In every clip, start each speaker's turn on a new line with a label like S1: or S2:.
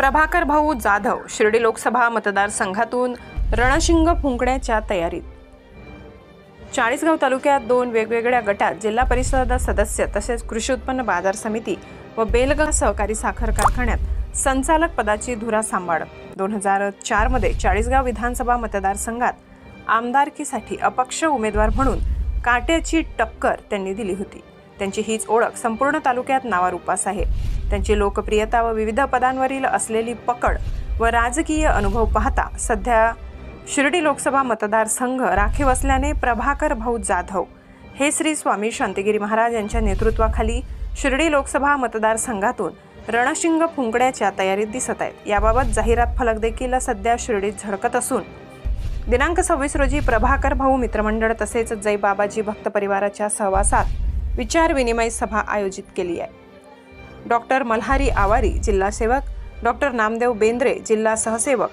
S1: प्रभाकर भाऊ जाधव शिर्डी लोकसभा मतदारसंघातून रणशिंग फुंकण्याच्या तयारीत. चाळीसगाव तालुक्यात दोन वेगवेगळ्या गटात जिल्हा परिषद सदस्य तसेच कृषी उत्पन्न बाजार समिती व बेलगाव सहकारी साखर कारखान्यात संचालक पदाची धुरा सांभाळ दोन हजार चारमध्ये चाळीसगाव विधानसभा मतदारसंघात आमदारकीसाठी अपक्ष उमेदवार म्हणून काट्याची टक्कर त्यांनी दिली होती. त्यांची हीच ओळख संपूर्ण तालुक्यात नावारूपास आहे त्यांची लोकप्रियता व विविध पदांवरील असलेली पकड व राजकीय अनुभव पाहता सध्या शिर्डी लोकसभा मतदारसंघ राखीव असल्याने प्रभाकर भाऊ जाधव हे श्री स्वामी शांतिगिरी महाराज यांच्या नेतृत्वाखाली शिर्डी लोकसभा मतदारसंघातून रणशिंग फुंकण्याच्या तयारीत दिसत आहेत. याबाबत जाहिरात फलक देखील सध्या शिर्डीत झळकत असून दिनांक सव्वीस रोजी प्रभाकर भाऊ मित्रमंडळ तसेच जय बाबाजी भक्त परिवाराच्या सहवासात विचार विनिमय सभा आयोजित केली आहे. डॉक्टर मल्हारी आवारी जिल्हा सेवक. डॉक्टर नामदेव बेंद्रे जिल्हा सहसेवक.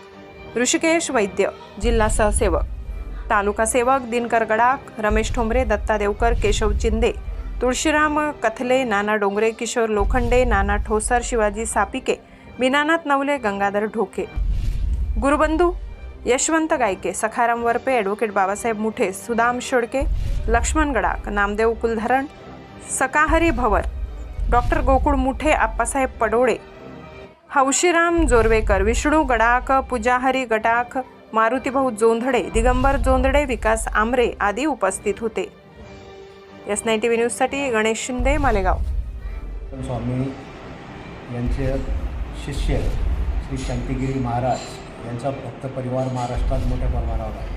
S1: ऋषिकेश वैद्य जिल्हा सहसेवक. तालुका सेवक दिनकर गडाख रमेश ठोंबरे दत्ता देवकर केशव चिंदे. तुळशीराम कथले नाना डोंगरे किशोर लोखंडे नाना ठोसर शिवाजी सापिके मीनानाथ नवले गंगाधर ढोके. गुरुबंधू यशवंत गायके सखाराम वरपे ॲडव्होकेट बाबासाहेब मुठे सुदाम शेडके लक्ष्मण गडाक नामदेव कुलधरण सकाहरी भवर. डॉक्टर गोकुळ मुठे आप्पासाहेब पडोळे हौशीराम जोरवेकर विष्णू गडाख पूजाहरी गडाख मारुतीभाऊ जोंधळे दिगंबर जोंधळे विकास आमरे आदी उपस्थित होते. एस नाईन टी व्ही न्यूजसाठी गणेश शिंदे मालेगाव.
S2: स्वामी यांचे शिष्य श्री शांतिगिरी महाराज यांचा भक्त परिवार महाराष्ट्रात मोठ्या प्रमाणावर आहे.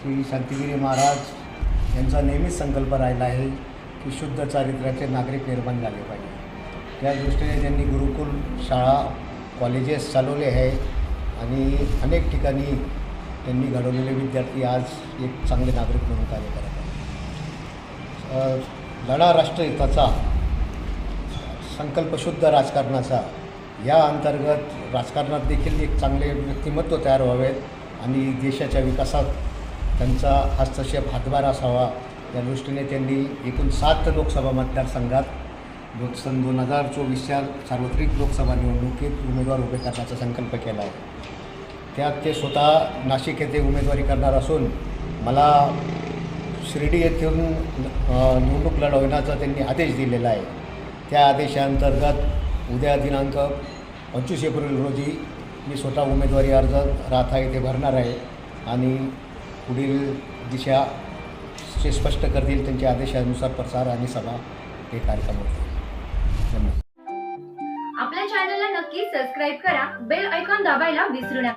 S2: श्री शांतिगिरी महाराज यांचा नेहमीच संकल्प राहिला आहे की शुद्ध चारित्र्याचे नागरिक निर्माण झाले पाहिजे. त्या दृष्टीने त्यांनी गुरुकुल शाळा कॉलेजेस चालवले आहे आणि अनेक ठिकाणी त्यांनी घडवलेले विद्यार्थी आज एक चांगले नागरिक म्हणून कार्य करत आहेत. लढा राष्ट्रहिताचा संकल्पशुद्ध राजकारणाचा या अंतर्गत राजकारणात देखील एक चांगले व्यक्तिमत्व तयार व्हावेत आणि देशाच्या विकासात त्यांचा हस्तक्षेप हातभार असावा. त्या दृष्टीने त्यांनी एकूण सात लोकसभा मतदारसंघात दो सन दोन हजार चोवीसच्या सार्वत्रिक लोकसभा निवडणुकीत उमेदवार उभे करण्याचा संकल्प केला आहे. त्यात ते स्वतः नाशिक येथे उमेदवारी करणार असून मला शिर्डी येथून निवडणूक लढवण्याचा त्यांनी आदेश दिलेला आहे. त्या आदेशाअंतर्गत उद्या दिनांक पंचवीस एप्रिल रोजी मी स्वतः उमेदवारी अर्ज राहता येथे भरणार आहे आणि पुढील दिशा ते स्पष्ट करतील त्यांच्या आदेशानुसार प्रसार आणि सभा हे कार्यक्रम होते धन्यवाद.
S3: आपल्या चॅनलला नक्की सबस्क्राईब करा. बेल ऐकॉन दाबायला विसरू नका.